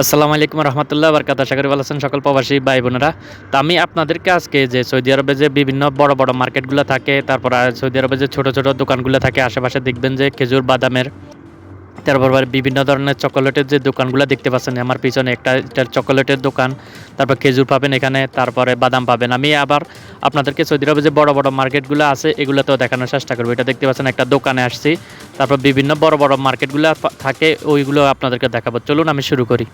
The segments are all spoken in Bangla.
আসসালামু আলাইকুম রহমতুল্লাহ বরকাত আশা করি ভালো আছেন সকল প্রবাসী ভাই বোনেরা। তো আমি আপনাদেরকে আজকে যে সৌদি আরবে যে বিভিন্ন বড় বড় মার্কেটগুলো থাকে, তারপর সৌদি আরবে যে ছোট ছোট দোকানগুলো থাকে, আশেপাশে দেখবেন যে খেজুর বাদামের তারপর বিভিন্ন ধরনের চকোলেটের যে দোকানগুলো দেখতে পাচ্ছেন, আমার পিছনে একটা এটা চকোলেটের দোকান, তারপর খেজুর পাবেন এখানে, তারপরে বাদাম পাবেন। আমি আবার আপনাদেরকে সৌদি আরবে যে বড় বড় মার্কেটগুলো আছে, এগুলোতেও দেখানোর চেষ্টা করব। এটা দেখতে পাচ্ছেন একটা দোকানে আসছি, তারপর বিভিন্ন বড় বড় মার্কেটগুলো থাকে, ওইগুলো আপনাদেরকে দেখাবো। চলুন আমি শুরু করি।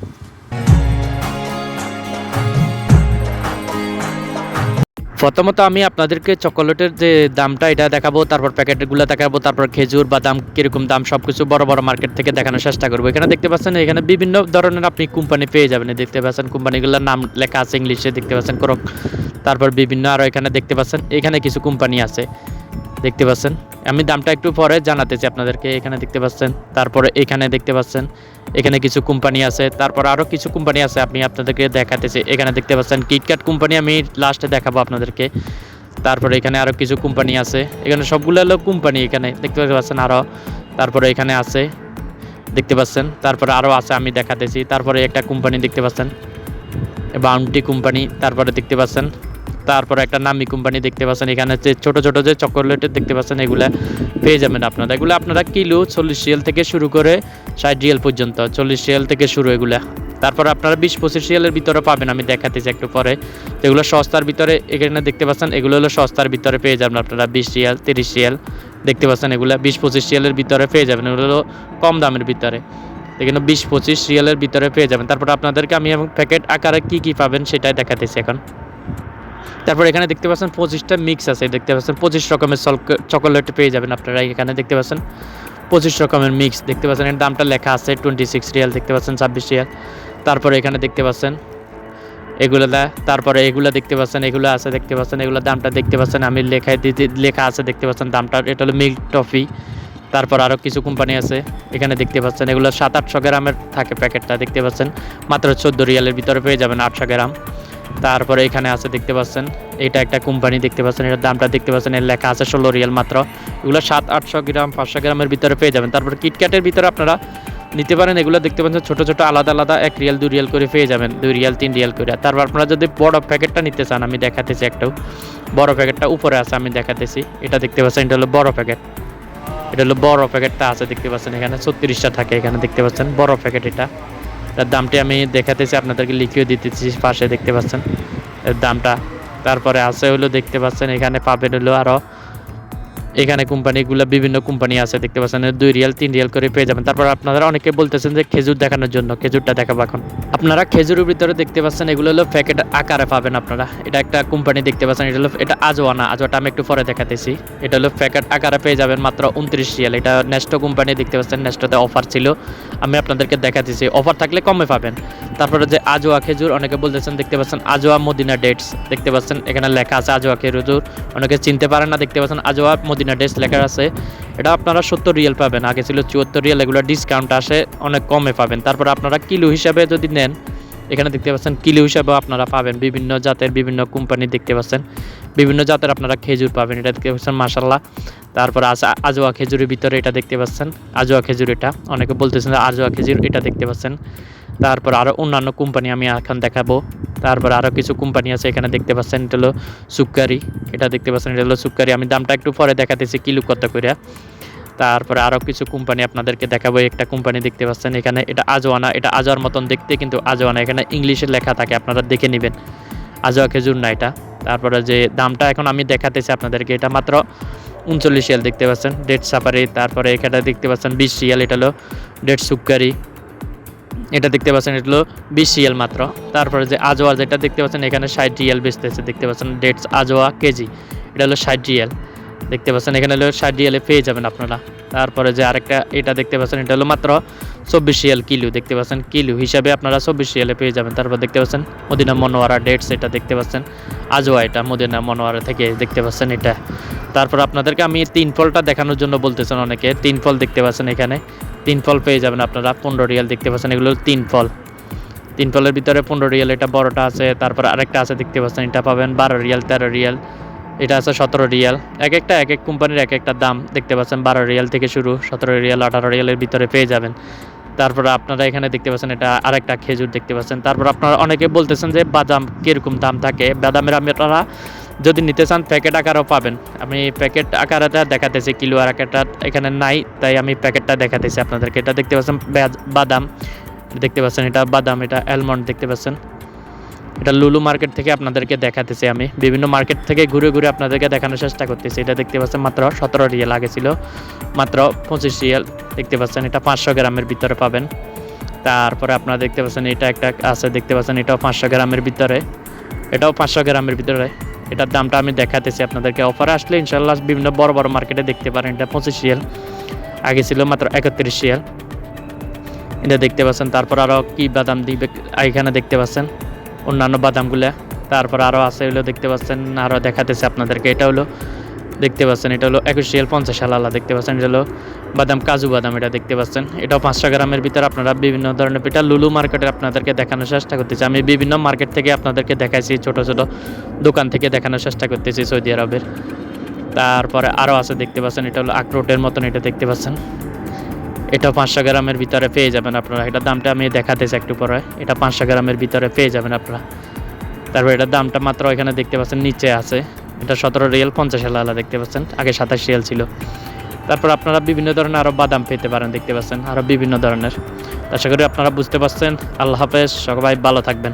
প্রথমত আমি আপনাদেরকে চকোলেটের যে দামটা এটা দেখাবো, তারপর প্যাকেটগুলো দেখাবো, তারপর খেজুর বা দাম কীরকম দাম সব কিছু বড় বড় মার্কেট থেকে দেখানোর চেষ্টা করব। এখানে দেখতে পাচ্ছেন, এখানে বিভিন্ন ধরনের আপনি কোম্পানি পেয়ে যাবেন। দেখতে পাচ্ছেন কোম্পানিগুলোর নাম লেখা আছে ইংলিশে দেখতে পাচ্ছেন করক তারপর বিভিন্ন আরও এখানে দেখতে পাচ্ছেন, এখানে কিছু কোম্পানি আছে। দেখতে পাচ্ছেন। আমি দামটা একটু পরে জানাতেছি আপনাদেরকে, এখানে দেখতে পাচ্ছেন। তারপরে এখানে দেখতে পাচ্ছেন, এখানে কিছু কোম্পানি আছে। তারপর আরও কিছু কোম্পানি আছে আপনি আপনাদেরকে দেখাতেছি এখানে দেখতে পাচ্ছেন কিটক্যাট কোম্পানি আমি লাস্টে দেখাবো আপনাদেরকে। তারপরে এখানে আরও কিছু কোম্পানি আছে। এখানে সবগুলো হলো কোম্পানি এখানে, দেখতে পাচ্ছেন আরও তারপরে এখানে আছে, দেখতে পাচ্ছেন। তারপরে আরও আছে, আমি দেখাতেছি তারপরে একটা কোম্পানি দেখতে পাচ্ছেন বাউন্টি কোম্পানি। তারপরে দেখতে পাচ্ছেন তারপরে একটা নামি কোম্পানি দেখতে পাচ্ছেন, এখানে যে ছোট ছোট যে চকোলেটের দেখতে পাচ্ছেন, এগুলা পেয়ে যাবেন আপনারা। এগুলো আপনারা কিলো চল্লিশ রিয়াল থেকে শুরু করে ষাট রিয়াল পর্যন্ত, চল্লিশ রিয়াল থেকে শুরু এগুলা। তারপর আপনারা বিশ পঁচিশ রিয়ালের ভিতরে পাবেন, আমি দেখাতেছি একটু পরে। যেগুলো সস্তার ভিতরে এখানে দেখতে পাচ্ছেন, এগুলো হলো সস্তার ভিতরে পেয়ে যাবেন আপনারা বিশ রিয়াল, তিরিশ রিয়াল। দেখতে পাচ্ছেন এগুলো বিশ পঁচিশ রিয়ালের ভিতরে পেয়ে যাবেন, এগুলো হলো কম দামের ভিতরে। এখানে বিশ পঁচিশ রিয়ালের ভিতরে পেয়ে যাবেন। তারপর আপনাদেরকে আমি এবং প্যাকেট আকারে কী কী পাবেন সেটাই দেখাতেছি এখন। তারপর এখানে দেখতে পাচ্ছেন পঁচিশটা মিক্স আছে দেখতে পাচ্ছেন পঁচিশ রকমের চকোলেট পেয়ে যাবেন আপনারা এখানে দেখতে পাচ্ছেন পঁচিশ রকমের মিক্স দেখতে পাচ্ছেন এর দামটা লেখা আছে টোয়েন্টি সিক্স রিয়াল দেখতে পাচ্ছেন ছাব্বিশ রিয়াল তারপরে এখানে দেখতে পাচ্ছেন এগুলো তারপরে এগুলো দেখতে পাচ্ছেন এগুলো আছে দেখতে পাচ্ছেন এগুলো দামটা দেখতে পাচ্ছেন আমি লেখায় দিতে লেখা আছে দেখতে পাচ্ছেন দামটা এটা হলো মিল্ক টফি তারপর আরও কিছু কোম্পানি আছে এখানে দেখতে পাচ্ছেন এগুলো সাত আটশো গ্রামের থাকে প্যাকেটটা দেখতে পাচ্ছেন মাত্র চোদ্দ রিয়ালের ভিতরে পেয়ে যাবেন আটশো গ্রাম তারপরে এখানে আছে দেখতে পাচ্ছেন, এটা একটা কোম্পানি দেখতে পাচ্ছেন, এটার দামটা দেখতে পাচ্ছেন, এর লেখা আছে ষোলো রিয়াল মাত্র। এগুলো সাত, আটশো গ্রাম, পাঁচশো গ্রামের ভিতরে পেয়ে যাবেন। তারপর কিটক্যাটের ভিতরে আপনারা নিতে পারেন, এগুলো দেখতে পাচ্ছেন, ছোটো ছোটো, আলাদা আলাদা, এক রিয়াল, দুই রিয়াল করে পেয়ে যাবেন, দুই রিয়াল, তিন রিয়াল করে। তারপর আপনারা যদি বড় প্যাকেটটা নিতে চান, আমি দেখাতেছি একটাও বড় প্যাকেটটা উপরে আছে, আমি দেখাতেছি। এটা দেখতে পাচ্ছেন, এটা হলো বড় প্যাকেট। এটা হলো বড় প্যাকেটটা আছে, দেখতে পাচ্ছেন, এখানে ছত্রিশটা থাকে, এখানে দেখতে পাচ্ছেন, বড় প্যাকেট এটা। তার দামটি আমি দেখাতেছি, আপনাদেরকে লিখিয়ে দিতেছি, পাশে দেখতে পাচ্ছেন। এর দামটা তারপরে আছে হলো দেখতে পাচ্ছেন, এখানে পাবেন হলো আরও এখানে কোম্পানিগুলো বিভিন্ন কোম্পানি আছে, দেখতে পাচ্ছেন, দুই রিয়াল, তিন রিয়াল করে পেয়ে যাবেন। তারপর আপনারা অনেকে বলতেছেন যে খেজুর দেখানোর জন্য, খেজুরটা দেখাবো এখন। আপনারা খেজুরের ভিতরে দেখতে পাচ্ছেন, এগুলো হলো প্যাকেট আকারে পাবেন আপনারা। এটা একটা কোম্পানি দেখতে পাচ্ছেন, এটা হলো, এটা আজওয়ানা, আজওয়াটা আমি একটু পরে দেখাতেছি। এটা হলো প্যাকেট আকারে পেয়ে যাবেন মাত্র উনত্রিশ রিয়াল। এটা নেস্টো কোম্পানি দেখতে পাচ্ছেন নেস্টোতে অফার ছিল। আমি আপনাদেরকে দেখাতেছি অফার থাকলে কমে পাবেন। তারপরে যে আজোয়া খেজুর, অনেকে বলতেছেন, দেখতে পাচ্ছেন আজোয়া মদিনা ডেটস দেখতে পাচ্ছেন, এখানে লেখা আছে আজোয়া খেজুর। অনেকে চিনতে পারেন না, দেখতে পাচ্ছেন আজোয়া মদিনা ডেটস লেখা আছে, এটা আপনারা সত্তর রিয়েল পাবেন। আগে ছিল চুয়াত্তর রিয়েল, এগুলো ডিসকাউন্ট আসে, অনেক কমে পাবেন। তারপর আপনারা কিলো হিসাবে যদি নেন, এখানে দেখতে পাচ্ছেন কিলো হিসাবেও আপনারা পাবেন। বিভিন্ন জাতের বিভিন্ন কোম্পানি দেখতে পাচ্ছেন। বিভিন্ন জাতের আপনারা খেজুর পাবেন, এটা দেখতে পাচ্ছেন মাসাল্লাহ তারপর আজোয়া খেজুরের ভিতরে এটা দেখতে পাচ্ছেন। আজোয়া খেজুর এটা, অনেকে বলতেছেন আজোয়া খেজুর এটা দেখতে পাচ্ছেন। তারপর আরও অন্যান্য কোম্পানি আমি এখন দেখাবো। তারপর আরও কিছু কোম্পানি আছে, এখানে দেখতে পাচ্ছেন, এটা হলো সুক্কারি। এটা দেখতে পাচ্ছেন, এটা হলো সুক্কারি। আমি দামটা একটু পরে দেখাতেছি, কিলো কত করে তারপরে আরও কিছু কোম্পানি আপনাদেরকে দেখাবো, একটা কোম্পানি দেখতে পাচ্ছেন, এখানে এটা আজওয়ানা। এটা আজওয়ার মতন দেখতে কিন্তু আজওয়ানা। এখানে ইংলিশে লেখা থাকে, আপনারা দেখে নেবেন। আজওয়া খেজুর না এটা। তারপরে যে দামটা এখন আমি দেখাতেছি আপনাদেরকে, এটা মাত্র উনচল্লিশ রিয়াল দেখতে পাচ্ছেন ডেট সাফারি। তারপরে এখানে দেখতে পাচ্ছেন, বিশ রিয়াল, এটা হলো ডেট সুক্কারি। এটা দেখতে পাচ্ছেন, এটা হলো বিশ রিয়াল মাত্র। তারপরে যে আজোয়া যেটা দেখতে পাচ্ছেন, এখানে ষাট রিয়াল বেচতেছে, দেখতে পাচ্ছেন, ডেটস আজোয়া কেজি। এটা হলো ষাট রিয়াল। দেখতে পাচ্ছেন, এখানে হলো ষাট রিয়ালে পেয়ে যাবেন আপনারা। তারপরে যে আরেকটা, এটা দেখতে পাচ্ছেন, এটা হলো মাত্র চব্বিশ রিয়াল কিলো, দেখতে পাচ্ছেন, কিলো হিসাবে আপনারা চব্বিশ রিয়ালে পেয়ে যাবেন। তারপর দেখতে পাচ্ছেন, মদিনা মনোয়ারা ডেটস, এটা দেখতে পাচ্ছেন, আজোয়া এটা, মদিনা মনোয়ারা থেকে দেখতে পাচ্ছেন এটা। তারপর আপনাদেরকে আমি তিন ফলটা দেখানোর জন্য বলতেছেন অনেকে, তিন ফল দেখতে পাচ্ছেন এখানে। তিন ফল পেয়ে যাবেন আপনারা, পনেরো রিয়াল দেখতে পাচ্ছেন, এগুলো তিন ফল। তিন ফলের ভিতরে পনেরো রিয়াল, এটা বড়টা আছে, তারপর আরেকটা আছে দেখতে পাচ্ছেন, এটা পাবেন বারো রিয়াল, তেরো রিয়াল, এটা আছে সতেরো রিয়াল। এক একটা, এক এক কোম্পানির এক একটা দাম দেখতে পাচ্ছেন, বারো রিয়াল থেকে শুরু, সতেরো রিয়াল, আঠারো রিয়ালের ভিতরে পেয়ে যাবেন। তারপর আপনারা এখানে দেখতে পাচ্ছেন, এটা আরেকটা খেজুর দেখতে পাচ্ছেন। তারপর আপনারা অনেকে বলতেছেন যে বাদাম কীরকম দাম থাকে? বাদামের আপনারা যদি নিতে চান প্যাকেট আকারও পাবেন। আমি প্যাকেট আকারটা দেখাতেছি, কিলো আকারটা এখানে নাই, তাই আমি প্যাকেটটা দেখাতেছি আপনাদেরকে। এটা দেখতে পাচ্ছেন বাদ- বাদাম। দেখতে পাচ্ছেন, এটা বাদাম, এটা অ্যালমন্ড দেখতে পাচ্ছেন। এটা লুলু মার্কেট থেকে আপনাদেরকে দেখাতেছি আমি। বিভিন্ন মার্কেট থেকে ঘুরে ঘুরে আপনাদেরকে দেখানোর চেষ্টা করতেছি। এটা দেখতে পাচ্ছেন, মাত্র সতেরো রিয়েল আগে ছিল। মাত্র পঁচিশ রিয়েল। দেখতে পাচ্ছেন, এটা পাঁচশো গ্রামের ভিতরে পাবেন। তারপরে আপনারা দেখতে পাচ্ছেন, এটা একটা আছে, দেখতে পাচ্ছেন, এটাও পাঁচশো গ্রামের ভিতরে। এটাও পাঁচশো গ্রামের ভিতরে। এটার দামটা আমি দেখাতেছি আপনাদেরকে। অফার আসলে ইনশাল্লাহ বিভিন্ন বড় বড় মার্কেটে দেখতে পারেন। এটা পঁচিশ শিয়াল আগে ছিল মাত্র একত্রিশ শিয়াল এটা দেখতে পাচ্ছেন। তারপর আরও কি বাদাম দিবে এখানে দেখতে পাচ্ছেন। অন্যান্য বাদামগুলো। তারপর আরও আছে হলো দেখতে পাচ্ছেন। আরও দেখাতেছে আপনাদেরকে। এটা হলো দেখতে পাচ্ছেন, এটা হলো একুশ রিয়েল পঞ্চাশ আলাদা দেখতে পাচ্ছেন, এটা হলো বাদাম, কাজু বাদাম এটা দেখতে পাচ্ছেন। এটাও পাঁচশো গ্রামের ভিতরে আপনারা বিভিন্ন ধরনের পিঠা, লুলু মার্কেটে আপনাদেরকে দেখানোর চেষ্টা করতেছি। আমি বিভিন্ন মার্কেট থেকে আপনাদেরকে দেখাইছি, ছোট ছোট দোকান থেকে দেখানোর চেষ্টা করতেছি সৌদি আরবের। তারপরে আরও আছে দেখতে পাচ্ছেন, এটা হলো আখরোটের মতন এটা দেখতে পাচ্ছেন। এটা পাঁচশো গ্রামের ভিতরে পেয়ে যাবেন আপনারা। এটার দামটা আমি দেখাতেছি একটু পরে। এটা পাঁচশো গ্রামের ভিতরে পেয়ে যাবেন আপনারা। তারপর এটার দামটা মাত্র এখানে দেখতে পাচ্ছেন, নিচে আছে। এটা সতেরো রিয়েল, পঞ্চাশ আলা দেখতে পাচ্ছেন। আগে সাতাশ রিয়েল ছিল। তারপর আপনারা বিভিন্ন ধরনের আরও বাদাম পেতে পারেন দেখতে পাচ্ছেন আরও বিভিন্ন ধরনের। আশা করি আপনারা বুঝতে পারছেন। আল্লাহ হাফেজ, সবাই ভালো থাকবেন।